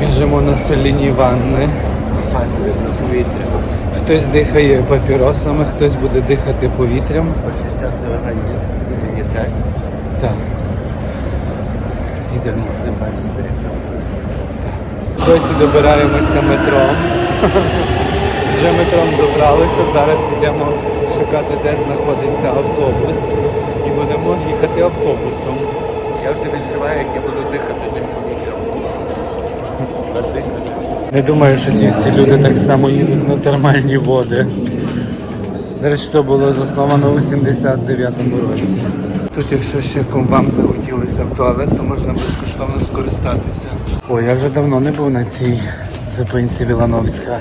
біжимо на соляні ванни. Хтось дихає папіросами, хтось буде дихати повітрям. Очищати організм. Так. Йдемо. Не бачите, як. Досі добираємося метром. Вже метром добралися. Зараз йдемо шукати, де знаходиться автобус. І будемо їхати автобусом. Я вже відчуваю, як я буду дихати тим Не думаю, що ті всі люди так само їдуть на термальні води. До речі, то було засновано у 79-му році. Тут, якщо ще вам захотілося в туалет, то можна безкоштовно скористатися. О, я вже давно не був на цій зупинці Вілановська.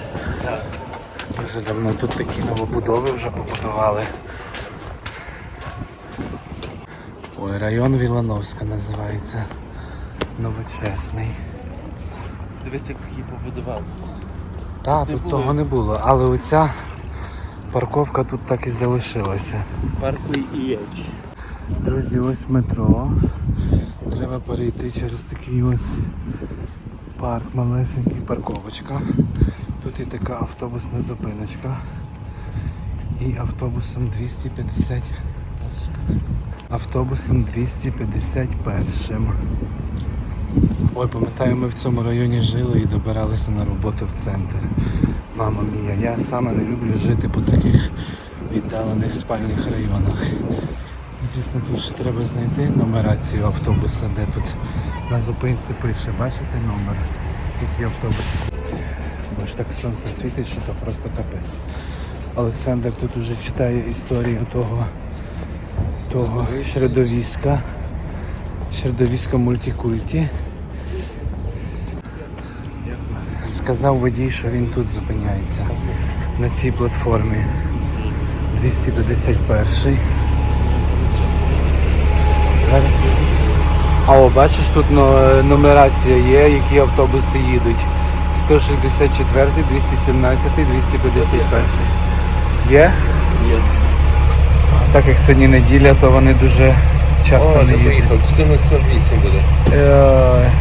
Дуже давно тут такі новобудови вже побудували. Ой, район Вілановська називається. Новочесний. Дивись, як її побудували. Так, тут того не було, але оця парковка тут так і залишилася. Парку і Єч. Друзі, ось метро. Треба перейти через такий ось парк, малесенький парковочка. Тут є така автобусна зупиночка. І автобусом 250. Автобусом 251. Ой, пам'ятаю, ми в цьому районі жили і добиралися на роботу в центр. Мама мія, я саме не люблю жити по таких віддалених спальних районах. Звісно, тут ще треба знайти нумерацію автобуса, де тут на зупинці пише, бачите номер, який автобус. Бо ж так сонце світить, що то просто капець. Олександр тут уже читає історію того, того середовіська, середовіська мультикульті. Сказав водій, що він тут зупиняється, на цій платформі. 251. Зараз. А о, бачиш, тут нумерація є, які автобуси їдуть. 164, 217, 251. Є? Є. Так як сьогодні неділя, то вони дуже часто О, не їздять. 14.08 буде. Е,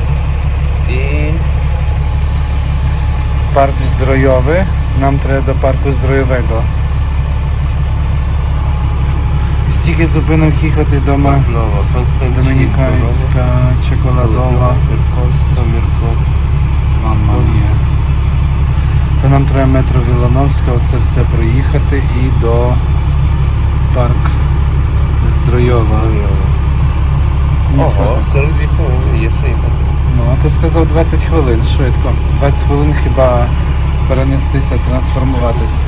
І Парк Здоровий. Нам треба до парку Здорового. Стільки зупинок їхати до Ма- Маслова, Константин. Домініканська, Чоколадова. Мірковська, Мірков. Мама мія. То нам треба метро Вілановська, оце все проїхати і до парк Здроєва. Нічого. Ого, 42 хвилини, є ще їхати. Ну, а ти сказав 20 хвилин, швидко. 20 хвилин хіба перенестися, трансформуватись.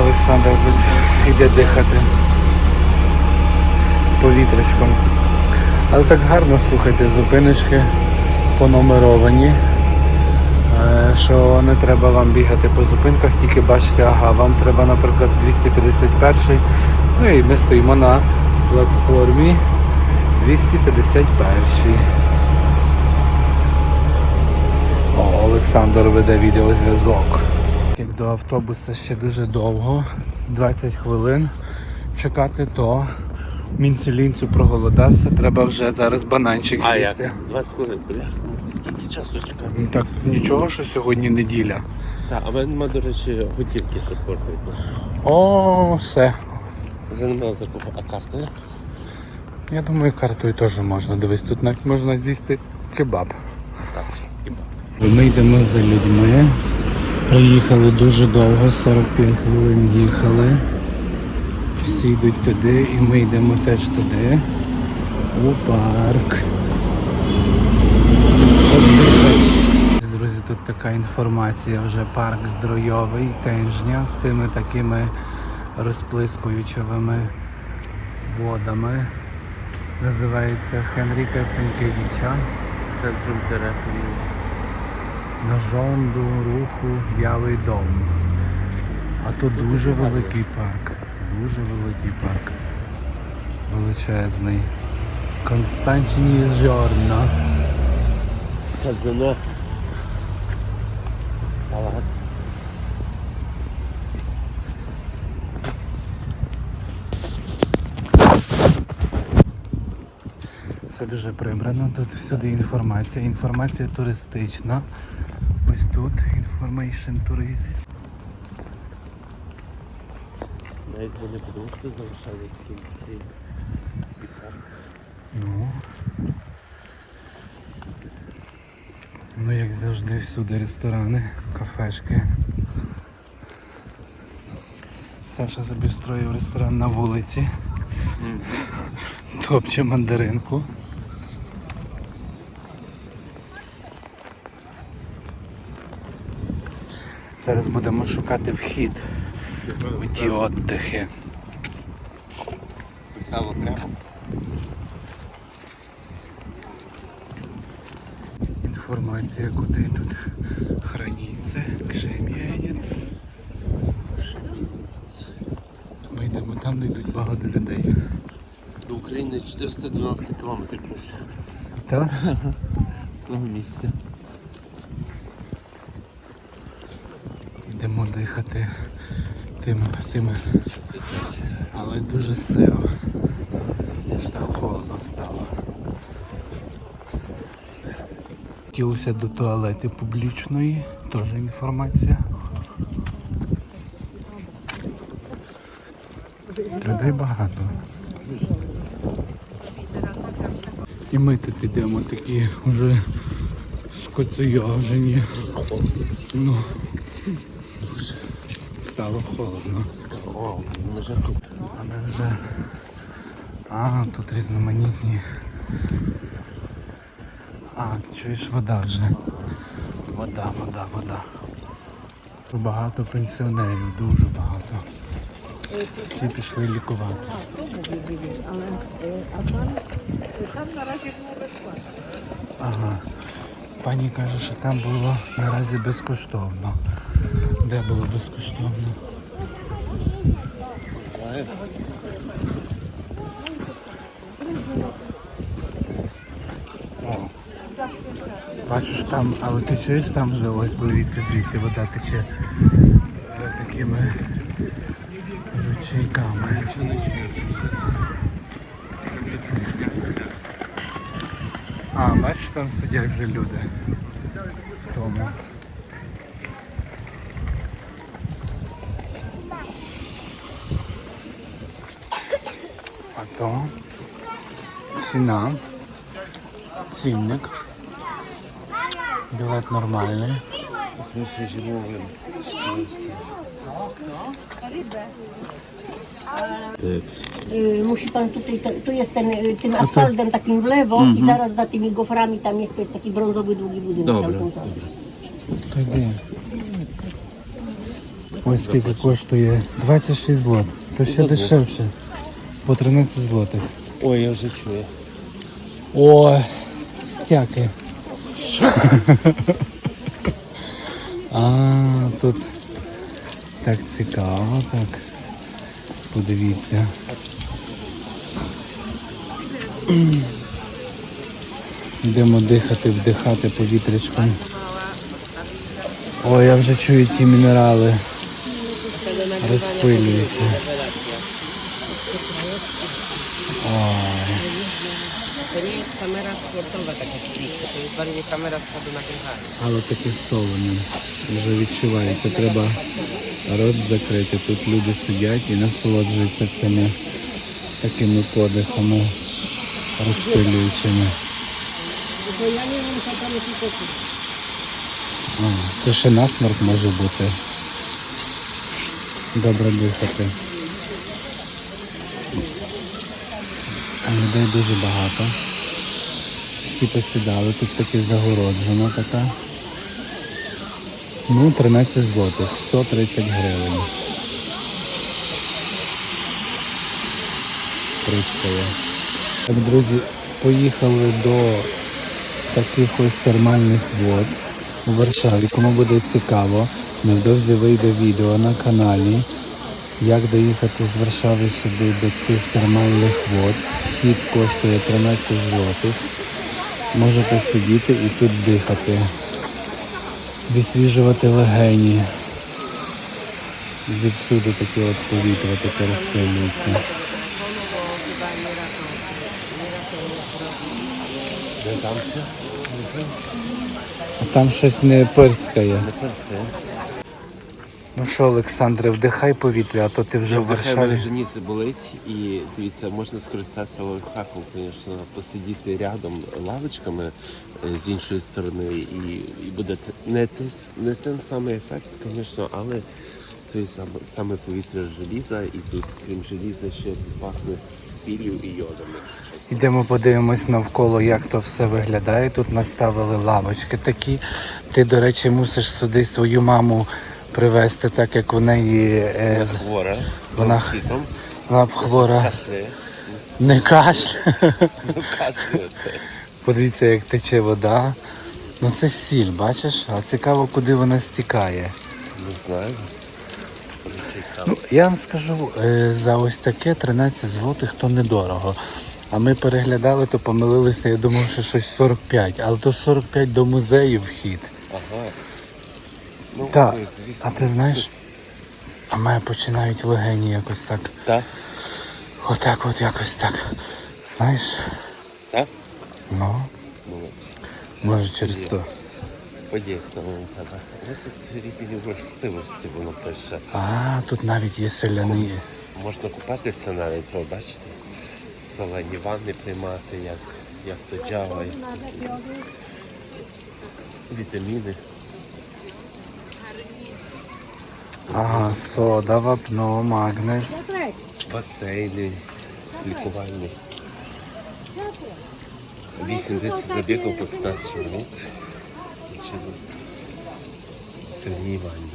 Олександр тут йде дихати повітрячком. Але так гарно слухайте, зупиночки понумеровані. Е, Що не треба вам бігати по зупинках, тільки бачите, ага, вам треба, наприклад, 251 Ну і ми стоїмо на платформі 251 О, Олександр веде відеозв'язок. Як до автобуса ще дуже довго, 20 хвилин чекати, то мінцелінцю проголодався, треба вже зараз бананчик з'їсти. 20 хвилин, бля. Скільки часу чекати? Ну, Так нічого, що сьогодні неділя. Так, а в мене до речі, готівки, щоб портити. О, все. Вже немає за кого. А карти? Я думаю, картою теж можна. Дивись, тут навіть можна з'їсти кебаб. Так. Ми йдемо за людьми. Приїхали дуже довго, 45 хвилин їхали. Всі йдуть туди і ми йдемо теж туди. У парк. Друзі, тут така інформація, вже парк Здройовий, Кенжня з тими такими розплискуючими водами. Називається Хенріка Сенкевича. Центром терапії. Ножом до руху Білий дом. А то дуже великий парк. Дуже великий парк. Величезний. Константині Жорна. Казино. Це дуже прибрано. Тут всюди інформація. Інформація туристична. Ось тут information tourism. Навіть вони подушки залишали в кінці. Ну. Ну, як завжди, всюди ресторани, кафешки. Саша собі строїв ресторан на вулиці. Топче мандаринку. Зараз будемо шукати вхід у ті отдихи. Писало прямо. Інформація, куди тут храніться, кшем'янець. Ми йдемо там, де йдуть багато людей. До України 412 кілометрів пише. Так? З того місця. Йдемо дихати тим, тим, але дуже сиро. Аж так холодно стало. Хотілося до туалети публічної, теж інформація. Людей багато. І ми тут йдемо такі вже скоцеяжені. Ну, стало холодно. О, ми вже тут. Але вже. А, тут різноманітні. А, чуєш, вода вже. Вода, вода, вода. Багато пенсіонерів, дуже багато. Всі пішли лікуватися. А. Ага. Пані каже, що там було наразі безкоштовно. Де було безкоштовно? О. Бачиш там, але ти чуєш там вже ось повітря звідти вода тече такими ручейками. там сидять вже люди. В Тому. А то ціна, цінник, білет нормальний. Ми ще зимовим. Так. Y, Musi pan tutaj, to, tu jest ten, y, tym asfaltem takim w lewo i zaraz za tymi goframi tam jest, to jest taki brązowy, długi budynek. Dobra. Tam są to. То йди. Ось скільки коштує 26 злот. То ще дешевше. По 13 злотих. Ой, я вже чую. О, стяки. А, тут так цікаво, так. Подивіться. Йдемо дихати, вдихати повітрячком. Ой, я вже чую ті мінерали. Розпилюються. Але таке солене. Вже відчувається. Треба рот закрити. Тут люди сидять і насолоджуються цими такими подихами розпилюючими. Це ще насморк може бути. Добре дихати. Людей дуже багато. Всі посідали, тут таки загороджено така. Ну, 13 злотих, 130 гривень. Пристає. Так, друзі, поїхали до таких ось термальних вод у Варшаві. Кому буде цікаво, невдовзі вийде відео на каналі, як доїхати з Варшави сюди до цих термальних вод. Вхід коштує 13 злотих. Можете сидіти і тут дихати, висвіжувати легені. Звідсюди таке от повітря таке ще? А там щось не пирскає. Не перше. Ну що, Олександре, вдихай повітря, а то ти вже в Варшаві. вже ніс болить і дивіться, можна скористатися лайфхаком, звісно, посидіти рядом лавочками е, з іншої сторони, і, і буде не, те, не той самий ефект, звісно, але той саме, саме повітря желіза, і тут, крім желіза, ще пахне сіллю і йодом. Йдемо подивимось навколо, як то все виглядає. Тут наставили лавочки такі. Ти, до речі, мусиш сюди свою маму привезти, так як у неї е, хвора, Вона- вона б хвора. Не кашля. Ну, кашляє. Подивіться, як тече вода. Ну це сіль, бачиш? А цікаво, куди вона стікає. Не знаю. Ну, я вам скажу, е, за ось таке 13 злотих то недорого. А ми переглядали, то помилилися, я думав, що щось 45, але то 45 до музею вхід. Ага. Ну, Так, звісно. а ти знаєш, а мене починають легені якось так. Так? Отак от якось так. Знаєш, Так? ну, може через то. Тебе. Тут різні властивості воно пише. А, тут навіть є соляні. Можна купатися навіть, о, бачите? Солені ванни приймати, як, як то джава. Вітаміни. Ага, сода, вапно, магнез. басейни, лікувальні. 8-10 забігів по 15 минут. Сьогодні ванні.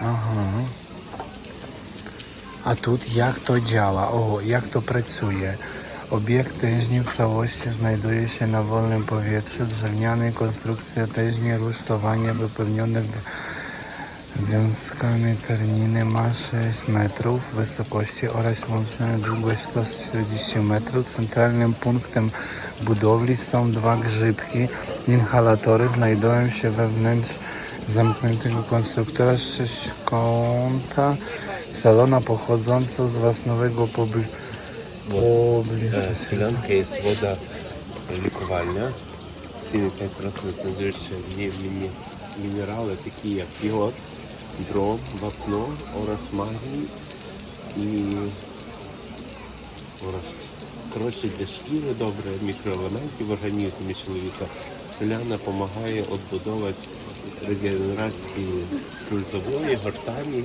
Ага. А тут як то działa? Ого, як то працює? Об'єкт тижні в całości znajduje się na wolnym powietrzu. Drewnianej konstrukcja tężni Wiązkane terminy ma 6 metrów wysokości oraz łączną długość 140 metrów. Centralnym punktem budowli są dwa grzybki. Inhalatory znajdują się wewnątrz zamkniętego konstruktora z salona pochodzącego z własnego pobliża. Filanka e, jest woda e, likowania. 7,5% e, znajduje się mniej, mniej мінерали, такі як йод, дром, вапно, орас магній і орас. Коротше, для шкіри добре, мікроелементів в організмі чоловіка. Селяна допомагає відбудовувати регенерації слизової, гортані.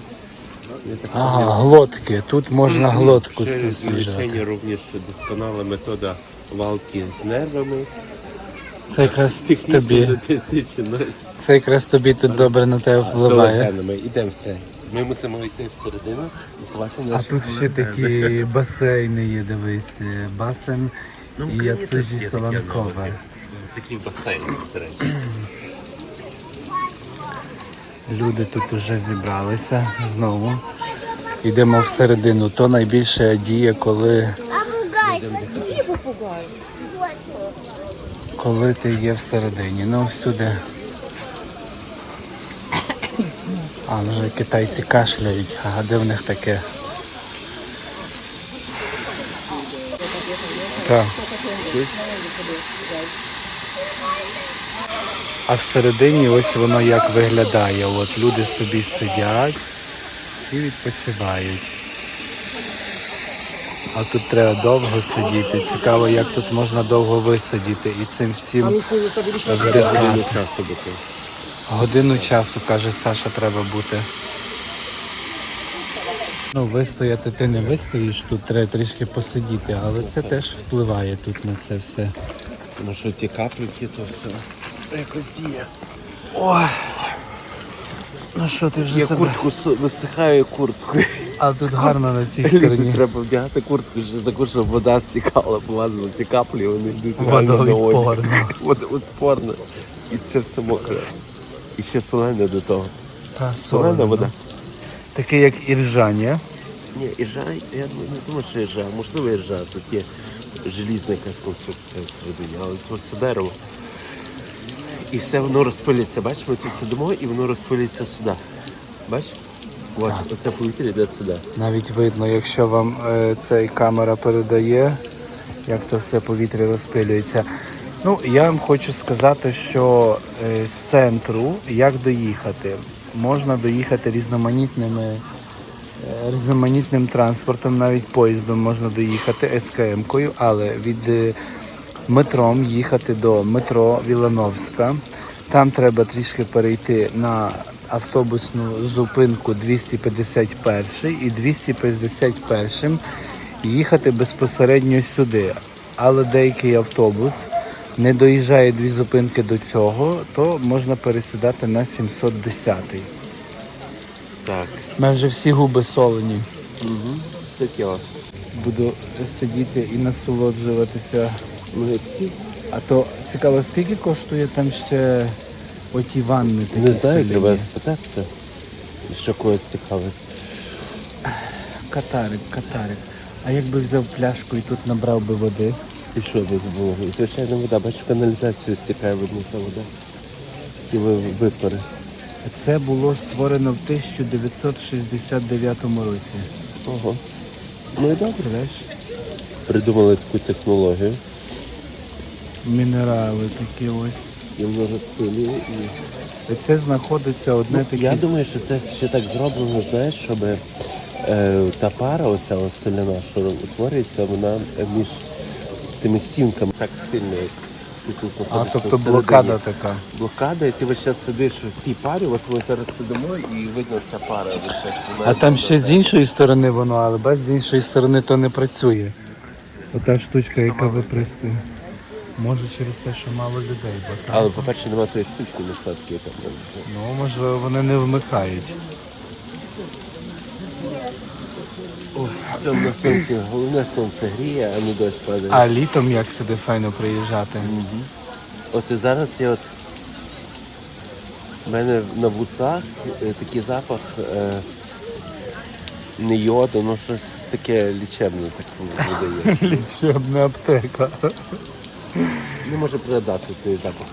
Ага, глотки. Тут можна глотку Ще свіжати. лічення досконала метода валки з нервами. Це якраз тобі. Це якраз тобі тут добре на тебе впливає. Ми йдемо все. Ми мусимо йти всередину і А наші тут ще такі басейни є, дивись. Басейн і яцузі солонкове. Такі басейни, до речі. Люди тут вже зібралися знову. Йдемо всередину. То найбільше діє, коли, коли ти є всередині. Ну всюди. А вже китайці кашляють, а де в них таке? Так. А всередині ось воно як виглядає. От люди собі сидять і відпочивають. А тут треба довго сидіти. Цікаво, як тут можна довго висидіти і цим всім вдихати. бути. Годину часу, каже Саша, треба бути. Ну, вистояти ти не вистоїш, тут треба трішки посидіти, але це теж впливає тут на це все. Тому що ті каплюки, то все якось діє. Ой. Ну що ти вже Я себе? куртку висихаю куртку. А тут гарно на цій стороні. Треба вдягати куртку, ще таку, щоб вода стікала, повазила ці каплі, вони йдуть реально на одяг. Водовідпорно. Водовідпорно. І це все мокре. І ще солене до того. Та Солена вода. Таке як іржа, ні? Ні, іржа, я не думаю, що іржа. Можливо, іржа. Тут є желізна якась конструкція всередині, але це все дерево. І все воно розпилюється. Бачиш, ми тут сидимо і воно розпилюється сюди. Бачиш? Ось, оце повітря йде сюди. Навіть видно, якщо вам е, цей камера передає, як то все повітря розпилюється. Ну, я вам хочу сказати, що е, з центру як доїхати? Можна доїхати різноманітними, е, різноманітним транспортом, навіть поїздом можна доїхати СКМ-кою, але від е, метром їхати до метро Вілановська. Там треба трішки перейти на автобусну зупинку 251 і 251 їхати безпосередньо сюди. Але деякий автобус не доїжджає дві зупинки до цього, то можна пересідати на 710. Так. У мене вже всі губи солені. Угу. Це тіло. Буду сидіти і насолоджуватися. А то цікаво, скільки коштує там ще оті ванни такі Не знаю, треба спитатися. Що когось цікавить. Катарик, катарик. А якби взяв пляшку і тут набрав би води? І що би було? Звичайно, вода. Бачу, каналізацію стікає видно та вода. І випари. Це було створено в 1969 році. Ого. Ну і добре. Придумали таку технологію. Мінерали такі ось. І много стилі. І... Це знаходиться одне Ну, таке. я думаю, що це ще так зроблено, знаєш, щоб е, та пара, оця соляна, що утворюється, вона е, між тими стінками так сильно. тут А тобто блокада така. Блокада, і ти весь час сидиш в цій парі, от ми зараз сидимо і видно ця пара весь час. А там ще з іншої сторони воно, але бач, з іншої сторони то не працює. Ота штучка, яка виприскує. Може через те, що мало людей, бо там. Але, по-перше, немає тої стучки насадки. яка там. Ну, можливо, вони не вмикають. Там на сонці, головне сонце гріє, а не дощ падає. А літом як сюди файно приїжджати? От і зараз я от в мене на вусах е, такий запах е, не йоду, ну щось таке лічебне так видає. Лічебна аптека. Не може передати той запах.